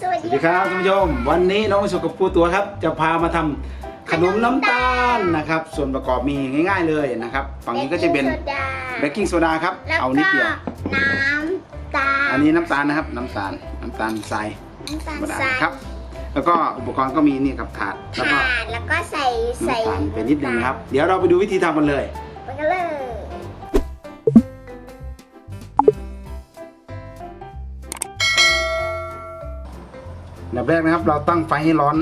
สวัสสดีวัสดีครับท่านผู้ชมวันนี้น้องสุกับครูตัวครับ จะพามาทำขนมน้ำตาลนะครับ ส่วนประกอบมีง่าย ๆเลยนะครับฝั่งนี้ก็จะเป็นเบกกิ้งโซดาครับ แล้วเอานิดก็เดียว น้ำตาลอันนี้น้ำตาลนะครับ น้ำตาลน้ำตาลทรายน้ำตาธลรรมดาทรายนะครับ แล้วก็อุปกรณ์ก็มีนี่ครับถาดแล้วก็ถาดแล้วก็ใส่ใส่น้ำตาลไปนิดนึงนะครับ เดี๋ยวเราไปดูวิธีทำกันเลย ไปกันเลย ดับแรกนะครับ เราตั้งไฟให้ร้อน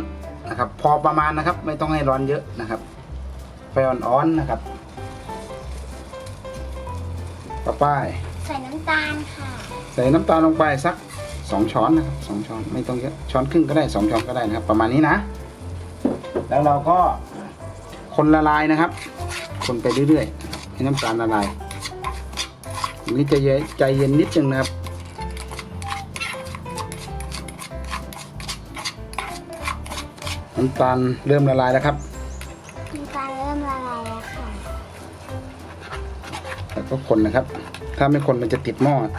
นะครับ พอประมาณนะครับ ไม่ต้องให้ร้อนเยอะนะครับ ไฟอ่อนๆนะครับ ต่อไป ใส่น้ำตาลค่ะใส่น้ำตาลลงไปสักสองช้อนนะครับสองช้อนไม่ต้องเยอะช้อนครึ่งก็ได้สองช้อนก็ได้นะครับ ประมาณนี้นะ แล้วเราก็คนละลายนะครับ คนไปเรื่อยๆนะครับให้น้ำตาลละลายอันนี้ใจะเย็นใจเย็นนิดนึงนะครับ น้ำตาลเริ่มละลายแล้วครับน้ำตาลเริ่มละลายแล้วค่ะแล้วก็คนนะครับ ถ้าไม่คนมันจะติดหม้ออะ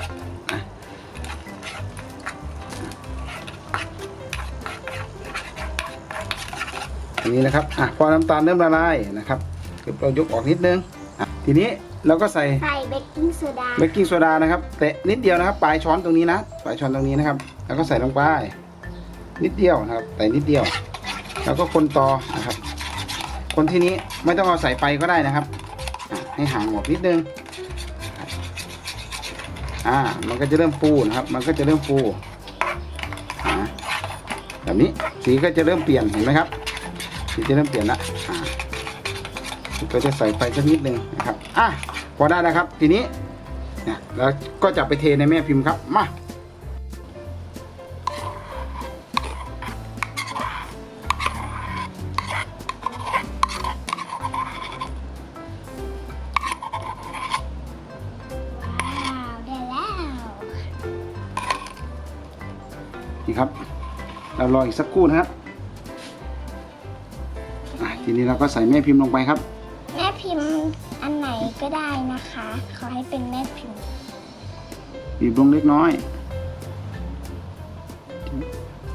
อันนี้นะครับอะพอน้ำตาลเริ่มละลายนะครับเรายกออกนิดนึงอะทีนี้เราก็ใส่ใส่เบกกิ้งโซดาเบกกิ้งโซดานะครับเตะนิดเดียวนะครับ ปลายช้อนตรงนี้นะปลายช้อนตรงนี้นะครับ แล้วก็ใส่ลงไปนิดเดียวนะครับใส่นิดเดียว แล้วก็คนต่อนะครับ คนที่นี้ไม่ต้องเอาใส่ไปก็ได้นะครับ ให้ห่างหมดนิดนึงอ่ามันก็จะเริ่มฟูนะครับ มันก็จะเริ่มฟูอ่าแบบนี้สีก็จะเริ่มเปลี่ยนเห็นไหมครับสีจะเริ่มเปลี่ยนละอ่าก็จะใส่ไฟสักนิดนึงนะครับอะพอได้แล้วครับ ทีนี้นี่ยแล้วก็จะไปเทในแม่พิมพ์ครับมา นี่ครับ เรารออีกสักครู่นะครับอะทีนี้เราก็ใส่แม่พิมพ์ลงไปครับ แม่พิมพ์อันไหนก็ได้นะคะ ขอให้เป็นแม่พิมพ์บีบลงเล็กน้อย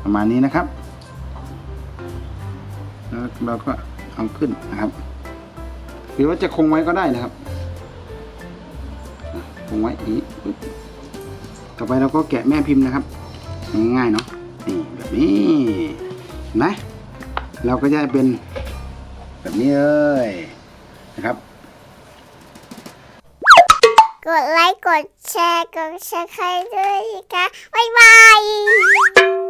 ประมาณนี้นะครับ แล้วเราก็เอาขึ้นนะครับ หรือว่าจะคงไว้ก็ได้นะครับอะคงไว้อย่างนี้ปึ๊บต่อไปเราก็แกะแม่พิมพ์นะครับ ง่ายๆเนาะนี่แบบนี้นไหมเราก็จะเป็นแบบนี้เลยนะครับ กดไลค์ กดแชร์ กดแชร์ใครด้วยนะคะบ๊ายบาย